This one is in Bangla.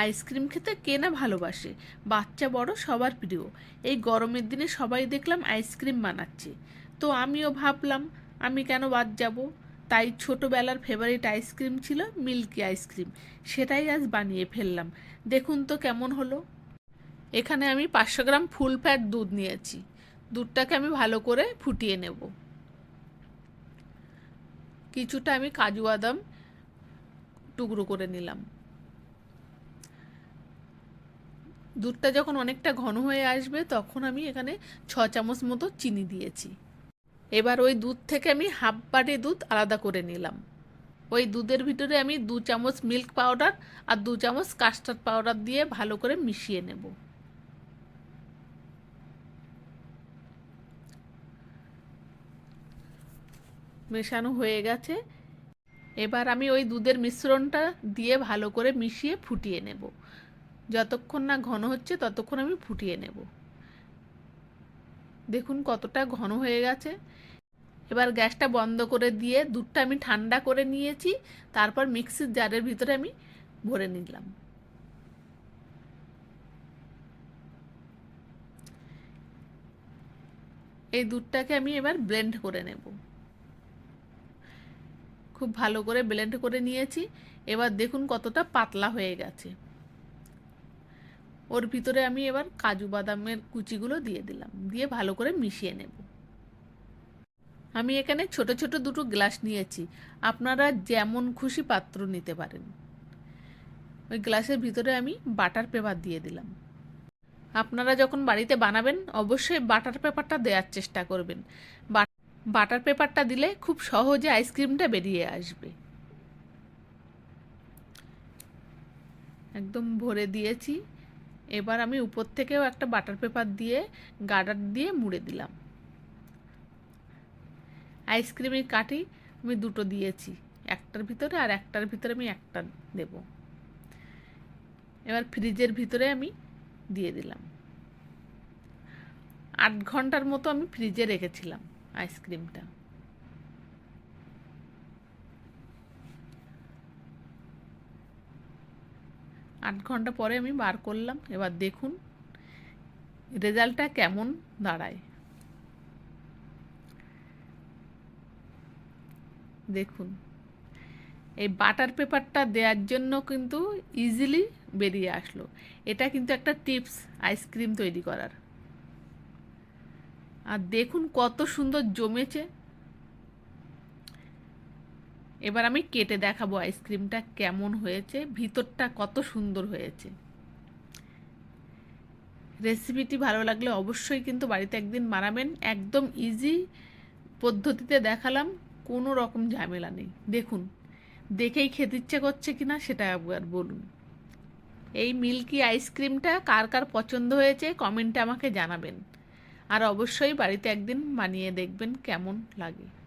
আইসক্রিম খেতে কে না ভালোবাসে? বাচ্চা বড় সবার প্রিয়। এই গরমের দিনে সবাই দেখলাম আইসক্রিম বানাচ্ছে। তো আমিও ভাবলাম, আমি কেন বাদ যাব? তাই ছোটোবেলার ফেভারিট আইসক্রিম ছিল মিল্কি আইসক্রিম। সেটাই আজ বানিয়ে ফেললাম। দেখুন তো কেমন হলো। এখানে আমি পাঁচশো গ্রাম ফুল ফ্যাট দুধ নিয়েছি। দুধটাকে আমি ভালো করে ফুটিয়ে নেব। কিছুটা আমি কাজু বাদাম টুকরো করে নিলাম। দুধটা যখন অনেকটা ঘন হয়ে আসবে, তখন আমি এখানে ছ চামচ মতো চিনি দিয়েছি। এবার ওই দুধ থেকে আমি হাফ বাটি দুধ আলাদা করে নিলাম। ওই দুধের ভিতরে আমি দু চামচ মিল্ক পাউডার আর দু চামচ কাস্টার্ড পাউডার দিয়ে ভালো করে মিশিয়ে নেব। মেশানো হয়ে গেছে। এবার আমি ওই দুধের মিশ্রণটা দিয়ে ভালো করে মিশিয়ে ফুটিয়ে নেব। যতক্ষণ না ঘন হচ্ছে ততক্ষণ আমি ফুটিয়ে নেব। দেখুন কতটা ঘন হয়ে গেছে। এবার গ্যাসটা বন্ধ করে দিয়ে দুধটা আমি ঠান্ডা করে নিয়েছি, তারপর মিক্সির জারের ভিতরে আমি ভরে নিলাম। এই দুধটাকে আমি এবার ব্লেন্ড করে নেব। খুব ভালো করে ব্লেন্ড করে নিয়েছি। এবার দেখুন কতটা পাতলা হয়ে গেছে। ওর ভিতরে আমি এবার কাজু বাদামের কুচিগুলো দিয়ে দিলাম, দিয়ে ভালো করে মিশিয়ে নেব। আমি এখানে ছোট ছোট দুটো গ্লাস নিয়েছি, আপনারা যেমন খুশি পাত্র নিতে পারেন। ওই গ্লাসের ভিতরে আমি বাটার পেপার দিয়ে দিলাম। আপনারা যখন বাড়িতে বানাবেন, অবশ্যই বাটার পেপারটা দেওয়ার চেষ্টা করবেন। বাটার পেপারটা দিলে খুব সহজে আইসক্রিমটা বেরিয়ে আসবে। একদম ভরে দিয়েছি। এবার আমি উপর থেকেও একটা বাটার পেপার দিয়ে, গার্ডার দিয়ে মুড়ে দিলাম। আইসক্রিমের কাঠি আমি দুটো দিয়েছি, একটার ভিতরে আর একটার ভিতরে আমি একটা দেব। এবার ফ্রিজের ভিতরে আমি দিয়ে দিলাম। আট ঘণ্টার মতো আমি ফ্রিজে রেখেছিলাম আইসক্রিমটা। আট ঘণ্টা পরে আমি বার করলাম। এবার দেখুন, রেজাল্টটা কেমন দাঁড়ায়। দেখুন, এই বাটার পেপারটা দেওয়ার জন্য কিন্তু ইজিলি বেরিয়ে আসলো। এটা কিন্তু একটা টিপস আইসক্রিম তৈরি করার। আর দেখুন কত সুন্দর জমেছে। এবার আমি কেটে দেখাবো আইসক্রিমটা কেমন হয়েছে, ভিতরটা কত সুন্দর হয়েছে। রেসিপিটি ভালো লাগলে অবশ্যই কিন্তু বাড়িতে একদিন বানাবেন, একদম ইজি পদ্ধতিতে দেখালাম, কোনো রকম ঝামেলা নেই। দেখুন, দেখেই খেতে ইচ্ছে করছে কি না সেটা একবার বলুন। এই মিল্কি আইসক্রিমটা কার কার পছন্দ হয়েছে কমেন্টে আমাকে জানাবেন। আর অবশ্যই বাড়িতে একদিন বানিয়ে দেখবেন কেমন লাগে।